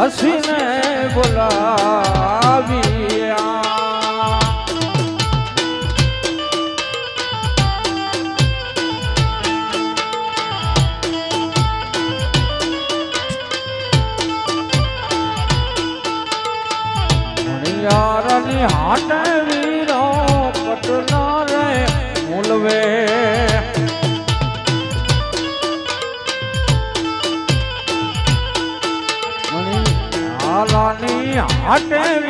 હસીને બોલાવ્યા हटे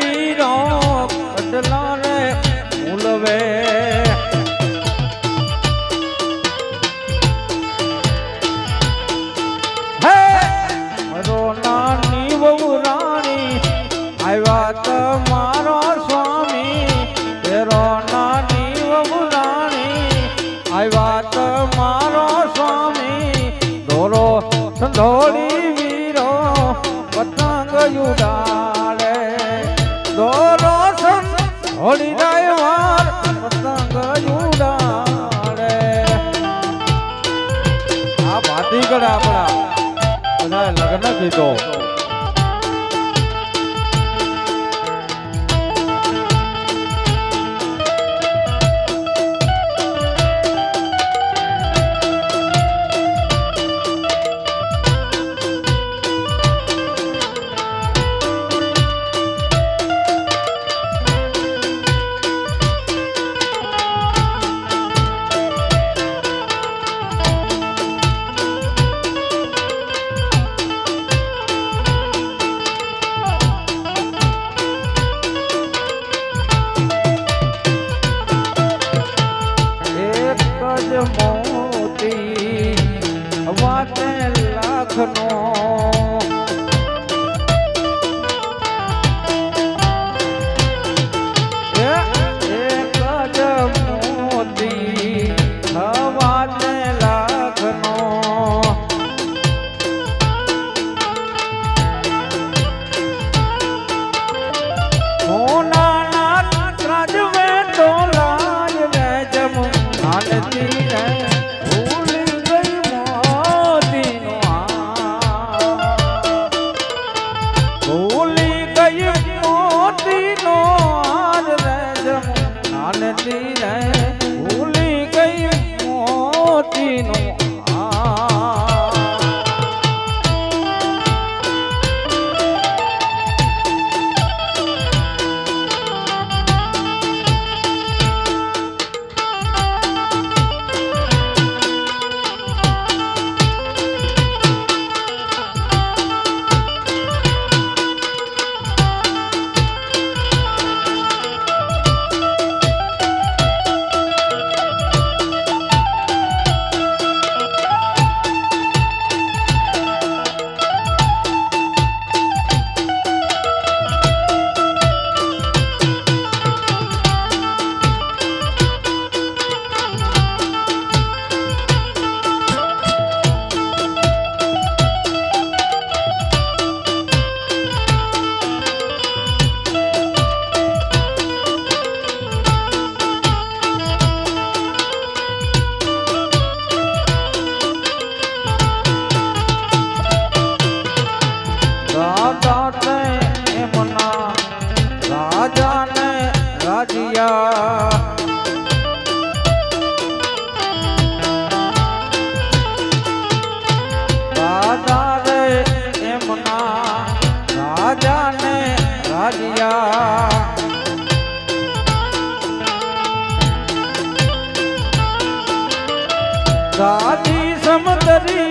સાધી સમતરી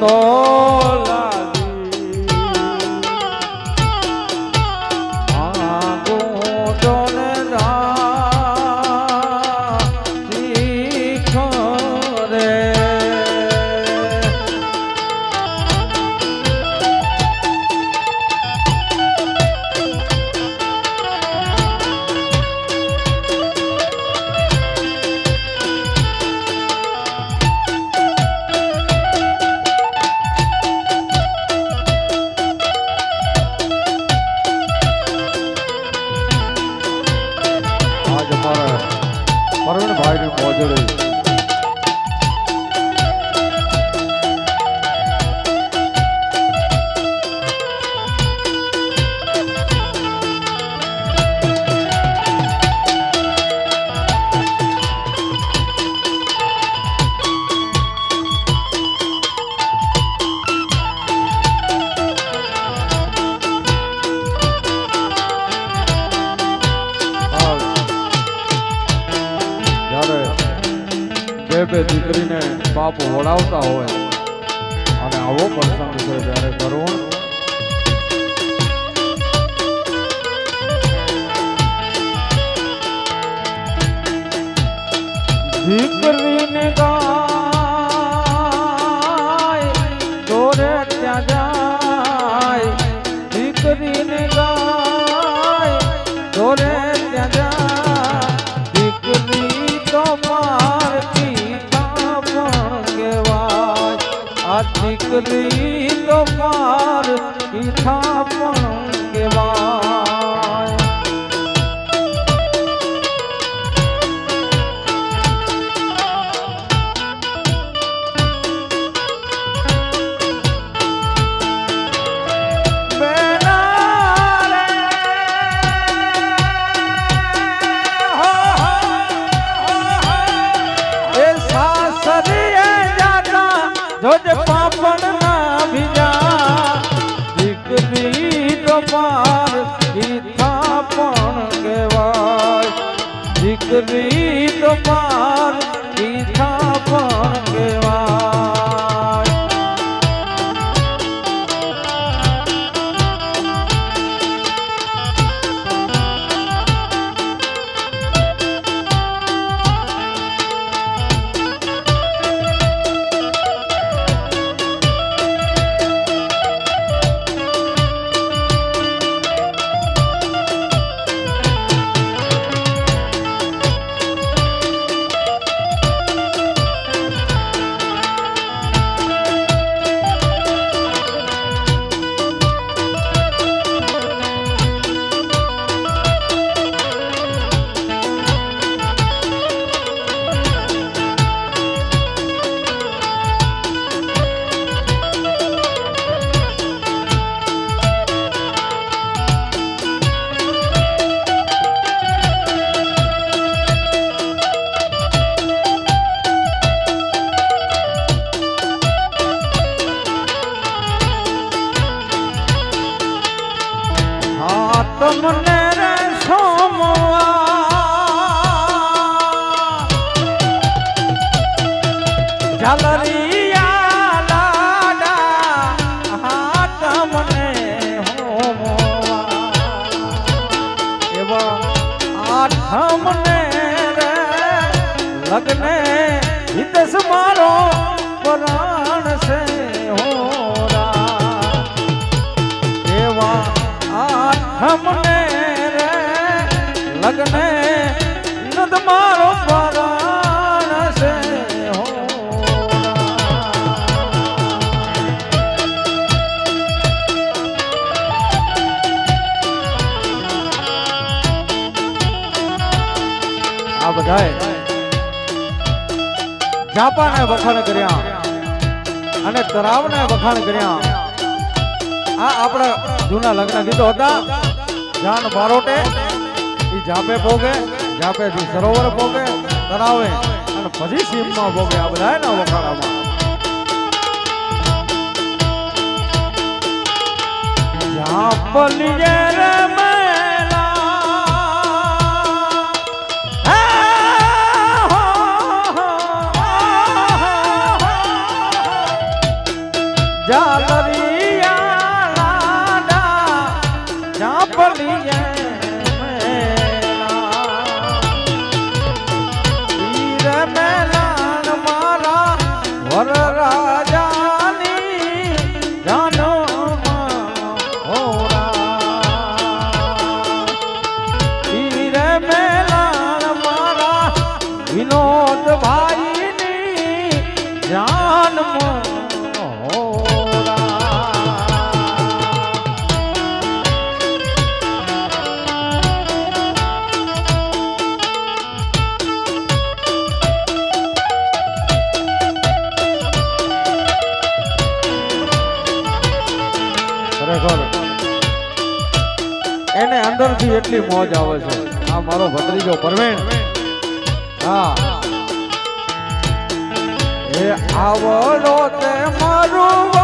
哦。ভিতরিন গ? જોજે લગ્ને હિતસ મારો પરાણ છે હોરા. એવા આઠમને રે લગ્ને વખાણ કર્યા. અને તરાવને વખાણ કર્યા. આ આપણા જૂના લગ્ન ગીતો હતા. જાન બારોટે એ જાપે ભોગે, જાપે સરોવર ભોગે, તરાવે. અને પછી સીમમાં ભોગે આ બધા એના વખાણામાં જાપલીએ મોજ આવે છે. આ મારો ભત્રીજો પરવેણ હા. એ આવડો તે મારું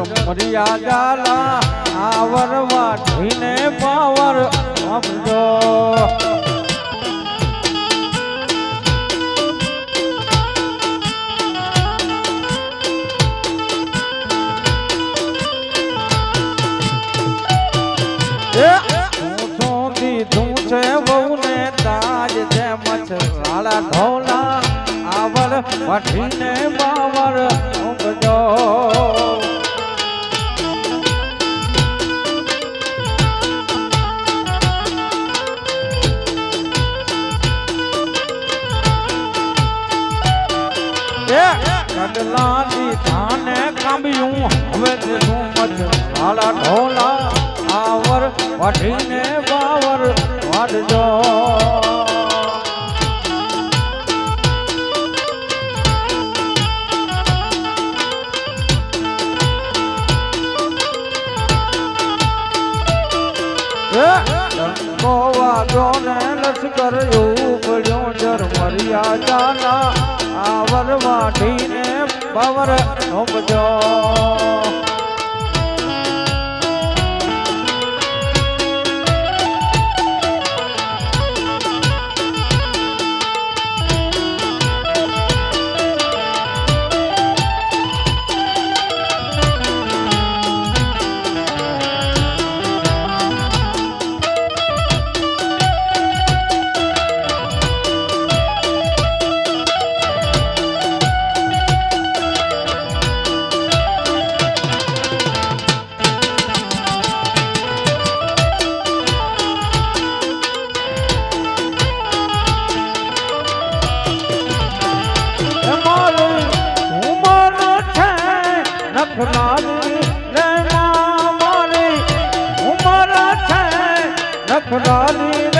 ઉપડ્યો મર્યાદા લા આવર વાઢીને પાવર સમજો. ઢોલા આવર વઠીને બાવર સમજો. કડલાની ધાને કાંબિયું હવે તેનું મત સાલા ઢોલા આવર વઢીને બાવર વાડજો લશ્કર ઉભડ્યો જર મર્યાદાના આવર વાઢીને બાવર નોબજો નખલાલી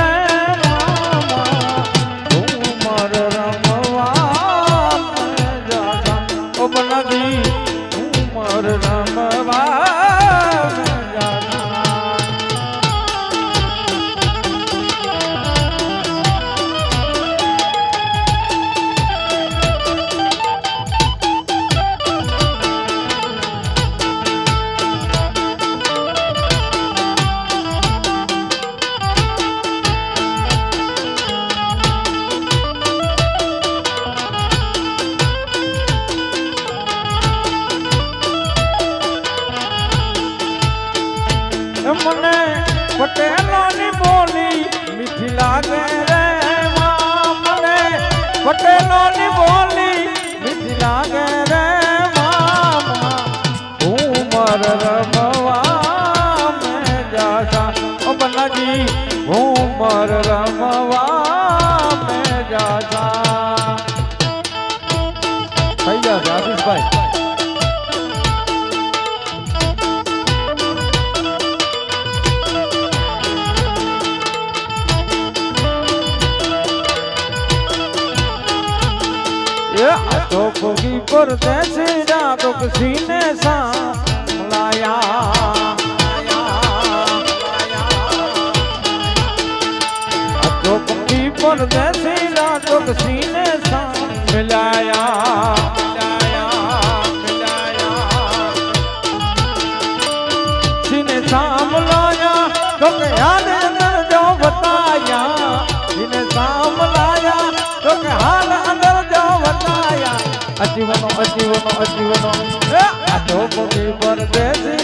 મને પટેલોની બોલી મીઠી લાગે રે મને પટેલોની બોલી મીઠી લાગે રે ઉમર રમવા મેં જાતા ઓ રમવા ભોગી પરદેશી રાતો સીને સા લાયા આ તો ભોગી પરદેશી રાતો સીને અજીવનો અજીવનો આ તો પર બેસે